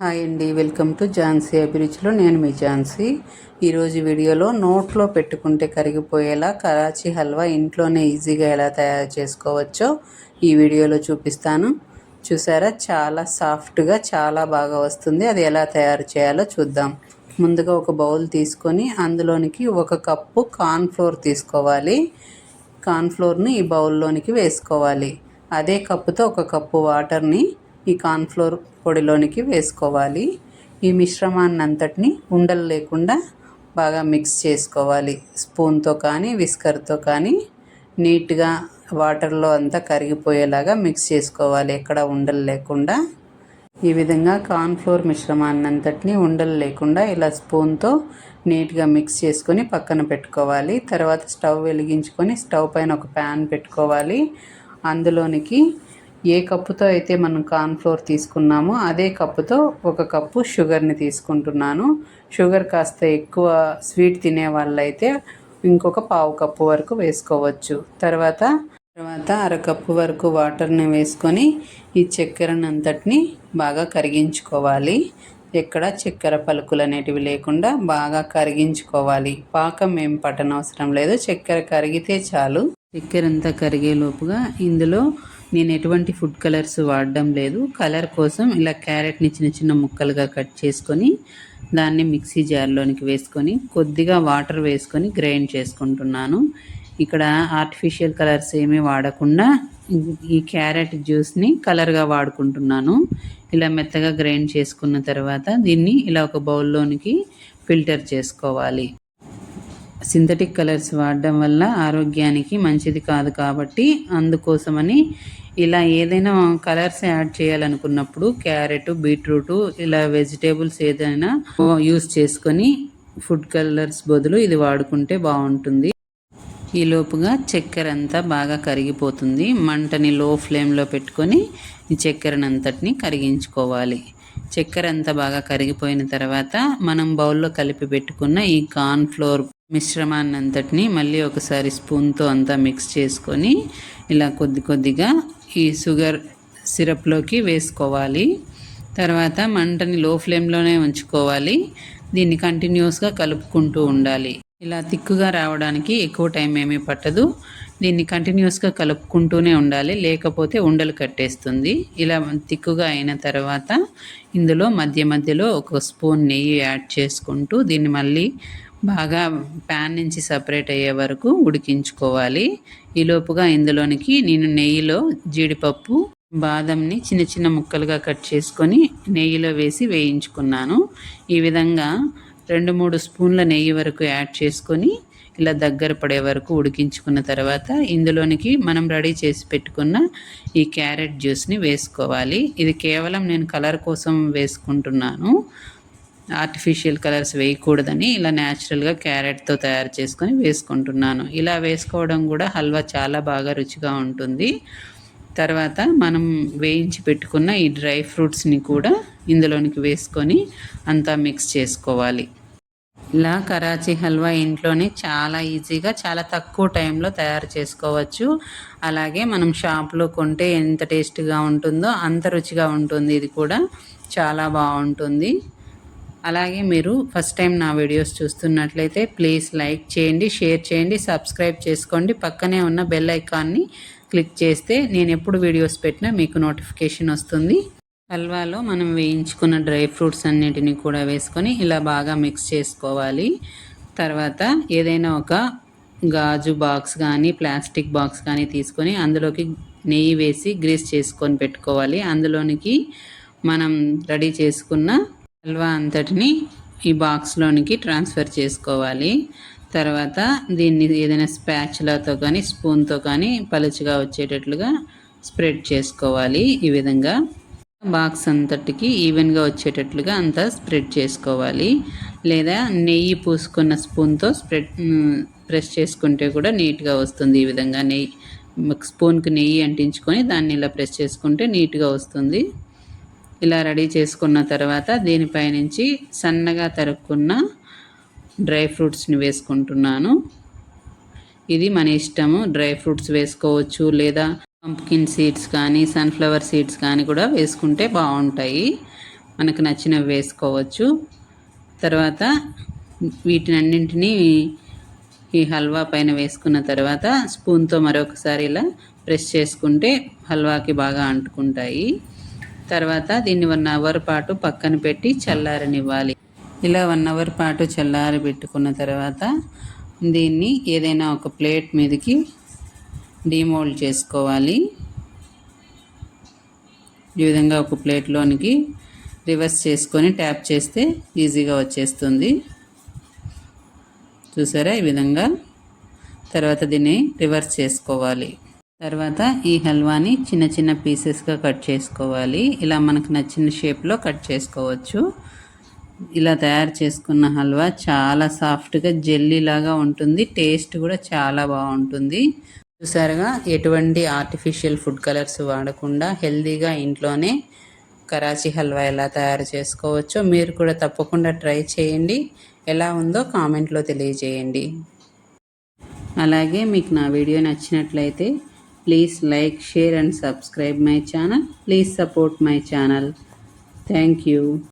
Hi అండి. Welcome to Jhansi అభిరుచిలో నేను మీ ఝాన్సీ. ఈరోజు వీడియోలో నోట్లో పెట్టుకుంటే కరిగిపోయేలా కరాచీ హల్వా ఇంట్లోనే ఈజీగా ఎలా తయారు చేసుకోవచ్చో ఈ వీడియోలో చూపిస్తాను. చూసారా? చాలా సాఫ్ట్గా చాలా బాగా వస్తుంది. అది ఎలా తయారు చేయాలో చూద్దాం. ముందుగా ఒక బౌల్ తీసుకొని అందులోనికి ఒక కప్పు కార్న్ఫ్లోర్ తీసుకోవాలి. కార్న్ఫ్లోర్ని ఈ బౌల్లోనికి వేసుకోవాలి. అదే కప్పుతో ఒక కప్పు వాటర్ని ఈ కార్న్ఫ్లోర్ పొడిలోనికి వేసుకోవాలి. ఈ మిశ్రమాన్ని అంతటిని ఉండలు లేకుండా బాగా మిక్స్ చేసుకోవాలి. స్పూన్తో కానీ విస్కర్తో కానీ నీట్గా వాటర్లో అంతా కరిగిపోయేలాగా మిక్స్ చేసుకోవాలి. ఎక్కడ ఉండలు లేకుండా. ఈ విధంగా కార్న్ఫ్లోర్ మిశ్రమాన్ని అంతటిని ఉండలు లేకుండా ఇలా స్పూన్తో నీట్గా మిక్స్ చేసుకొని పక్కన పెట్టుకోవాలి. తర్వాత స్టవ్ వెలిగించుకొని స్టవ్ పైన ఒక ప్యాన్ పెట్టుకోవాలి. అందులోనికి ఏ కప్పుతో అయితే మనం కార్న్ఫ్లోర్ తీసుకున్నామో అదే కప్పుతో ఒక కప్పు షుగర్ని తీసుకుంటున్నాను. షుగర్ కాస్త ఎక్కువ స్వీట్ తినే వాళ్ళైతే ఇంకొక పావు కప్పు వరకు వేసుకోవచ్చు. తర్వాత తర్వాత అరకప్పు వరకు వాటర్ని వేసుకొని ఈ చక్కెరను అంతటిని బాగా కరిగించుకోవాలి. ఎక్కడ చక్కెర పలుకులు అనేటివి లేకుండా బాగా కరిగించుకోవాలి. పాకం ఏం పట్టనవసరం లేదు. చక్కెర కరిగితే చాలు. చక్కెర అంతా కరిగేలోపుగా ఇందులో నేను ఎటువంటి ఫుడ్ కలర్స్ వాడడం లేదు. కలర్ కోసం ఇలా క్యారెట్ని చిన్న చిన్న ముక్కలుగా కట్ చేసుకొని దాన్ని మిక్సీ జార్లోనికి వేసుకొని కొద్దిగా వాటర్ వేసుకొని గ్రైండ్ చేసుకుంటున్నాను. ఇక్కడ ఆర్టిఫిషియల్ కలర్స్ ఏమీ వాడకుండా ఈ క్యారెట్ జ్యూస్ని కలర్గా వాడుకుంటున్నాను. ఇలా మెత్తగా గ్రైండ్ చేసుకున్న తర్వాత దీన్ని ఇలా ఒక బౌల్లోనికి ఫిల్టర్ చేసుకోవాలి. సింథటిక్ కలర్స్ వాడడం వల్ల ఆరోగ్యానికి మంచిది కాదు కాబట్టి అందుకోసమని ఇలా ఏదైనా కలర్స్ యాడ్ చేయాలనుకున్నప్పుడు క్యారెట్ బీట్రూట్ ఇలా వెజిటేబుల్స్ ఏదైనా యూస్ చేసుకొని ఫుడ్ కలర్స్ బదులు ఇది వాడుకుంటే బాగుంటుంది. ఈ లోపుగా చక్కెర అంతా బాగా కరిగిపోతుంది. మంటని లో ఫ్లేమ్లో పెట్టుకొని ఈ చక్కెరనంతటిని కరిగించుకోవాలి. చక్కెర అంతా బాగా కరిగిపోయిన తర్వాత మనం బౌల్లో కలిపి పెట్టుకున్న ఈ కార్న్ ఫ్లోర్ మిశ్రమాన్ని అంతటిని మళ్ళీ ఒకసారి స్పూన్తో అంతా మిక్స్ చేసుకొని ఇలా కొద్ది కొద్దిగా ఈ షుగర్ సిరప్లోకి వేసుకోవాలి. తర్వాత మంటని లో ఫ్లేమ్లోనే ఉంచుకోవాలి. దీన్ని కంటిన్యూస్గా కలుపుకుంటూ ఉండాలి. ఇలా తిక్కుగా రావడానికి ఎక్కువ టైం ఏమీ పట్టదు. దీన్ని కంటిన్యూస్గా కలుపుకుంటూనే ఉండాలి. లేకపోతే ఉండలు కట్టేస్తుంది. ఇలా తిక్కుగా అయిన తర్వాత ఇందులో మధ్య మధ్యలో ఒక స్పూన్ నెయ్యి యాడ్ చేసుకుంటూ దీన్ని మళ్ళీ బాగా ప్యాన్ నుంచి సపరేట్ అయ్యే వరకు ఉడికించుకోవాలి. ఈలోపుగా ఇందులోనికి నేను నెయ్యిలో జీడిపప్పు బాదంని చిన్న చిన్న ముక్కలుగా కట్ చేసుకొని నెయ్యిలో వేసి వేయించుకున్నాను. ఈ విధంగా రెండు మూడు స్పూన్ల నెయ్యి వరకు యాడ్ చేసుకొని ఇలా దగ్గర పడే వరకు ఉడికించుకున్న తర్వాత ఇందులోనికి మనం రెడీ చేసి పెట్టుకున్న ఈ క్యారెట్ జ్యూస్ని వేసుకోవాలి. ఇది కేవలం నేను కలర్ కోసం వేసుకుంటున్నాను. ఆర్టిఫిషియల్ కలర్స్ వేయకూడదని ఇలా న్యాచురల్గా క్యారెట్తో తయారు చేసుకొని వేసుకుంటున్నాను. ఇలా వేసుకోవడం కూడా హల్వా చాలా బాగా రుచిగా ఉంటుంది. తర్వాత మనం వేయించి పెట్టుకున్న ఈ డ్రై ఫ్రూట్స్ని కూడా ఇందులోనికి వేసుకొని అంతా మిక్స్ చేసుకోవాలి. ఇలా కరాచీ హల్వా ఇంట్లోనే చాలా ఈజీగా చాలా తక్కువ టైంలో తయారు చేసుకోవచ్చు. అలాగే మనం షాప్లో కొంటే ఎంత టేస్ట్గా ఉంటుందో అంత రుచిగా ఉంటుంది. ఇది కూడా చాలా బాగుంటుంది. అలాగే మీరు ఫస్ట్ టైం నా వీడియోస్ చూస్తున్నట్లయితే ప్లీజ్ లైక్ చేయండి షేర్ చేయండి సబ్స్క్రైబ్ చేసుకోండి. పక్కనే ఉన్న బెల్ ఐకాన్ని క్లిక్ చేస్తే నేను ఎప్పుడు వీడియోస్ పెట్టినా మీకు నోటిఫికేషన్ వస్తుంది. హల్వాలో మనం వేయించుకున్న డ్రై ఫ్రూట్స్ అన్నిటిని కూడా వేసుకొని ఇలా బాగా మిక్స్ చేసుకోవాలి. తర్వాత ఏదైనా ఒక గాజు బాక్స్ కానీ ప్లాస్టిక్ బాక్స్ కానీ తీసుకొని అందులోకి నెయ్యి వేసి గ్రీస్ చేసుకొని పెట్టుకోవాలి. అందులోనికి మనం రెడీ చేసుకున్న హల్వా అంతటిని ఈ బాక్స్లోనికి ట్రాన్స్ఫర్ చేసుకోవాలి. తర్వాత దీన్ని ఏదైనా స్పాచ్లతో కానీ స్పూన్తో కానీ పలుచగా వచ్చేటట్లుగా స్ప్రెడ్ చేసుకోవాలి ఈ విధంగా. బాక్స్ అంతటికి ఈవెన్గా వచ్చేటట్లుగా అంతా స్ప్రెడ్ చేసుకోవాలి. లేదా నెయ్యి పూసుకున్న స్పూన్తో స్ప్రెడ్ ప్రెస్ చేసుకుంటే కూడా నీట్గా వస్తుంది ఈ విధంగా. నెయ్యి స్పూన్కి నెయ్యి అంటించుకొని దాన్ని ఇలా ప్రెస్ చేసుకుంటే నీట్గా వస్తుంది. ఇలా రెడీ చేసుకున్న తర్వాత దీనిపై నుంచి సన్నగా తరుక్కున్న డ్రై ఫ్రూట్స్ని వేసుకుంటున్నాను. ఇది మన ఇష్టము. డ్రై ఫ్రూట్స్ వేసుకోవచ్చు లేదా పంప్కిన్ సీడ్స్ కానీ సన్ఫ్లవర్ సీడ్స్ కానీ కూడా వేసుకుంటే బాగుంటాయి. మనకు నచ్చినవి వేసుకోవచ్చు. తర్వాత వీటినన్నింటినీ ఈ హల్వా పైన వేసుకున్న తర్వాత స్పూన్తో మరొకసారి ఇలా ప్రెస్ చేసుకుంటే హల్వాకి బాగా అంటుకుంటాయి. తర్వాత దీన్ని వన్ అవర్ పాటు పక్కన పెట్టి చల్లారనివ్వాలి. ఇలా వన్ అవర్ పాటు చల్లారి పెట్టుకున్న తర్వాత దీన్ని ఏదైనా ఒక ప్లేట్ మీదకి డీమోల్డ్ చేసుకోవాలి. ఈ విధంగా ఒక ప్లేట్లోనికి రివర్స్ చేసుకొని ట్యాప్ చేస్తే ఈజీగా వచ్చేస్తుంది. చూసారా ఈ విధంగా? తర్వాత దీన్ని రివర్స్ చేసుకోవాలి. తర్వాత ఈ హల్వాని చిన్న చిన్న పీసెస్గా కట్ చేసుకోవాలి. ఇలా మనకు నచ్చిన షేప్లో కట్ చేసుకోవచ్చు. ఇలా తయారు చేసుకున్న హల్వా చాలా సాఫ్ట్గా జెల్లీ లాగా ఉంటుంది. టేస్ట్ కూడా చాలా బాగుంటుంది. చూసారుగా ఎటువంటి ఆర్టిఫిషియల్ ఫుడ్ కలర్స్ వాడకుండా హెల్తీగా ఇంట్లోనే కరాచీ హల్వా ఎలా తయారు చేసుకోవచ్చో మీరు కూడా తప్పకుండా ట్రై చేయండి. ఎలా ఉందో కామెంట్లో తెలియజేయండి. అలాగే మీకు నా వీడియో నచ్చినట్లయితే Please like, share and subscribe my channel. Please support my channel. Thank you.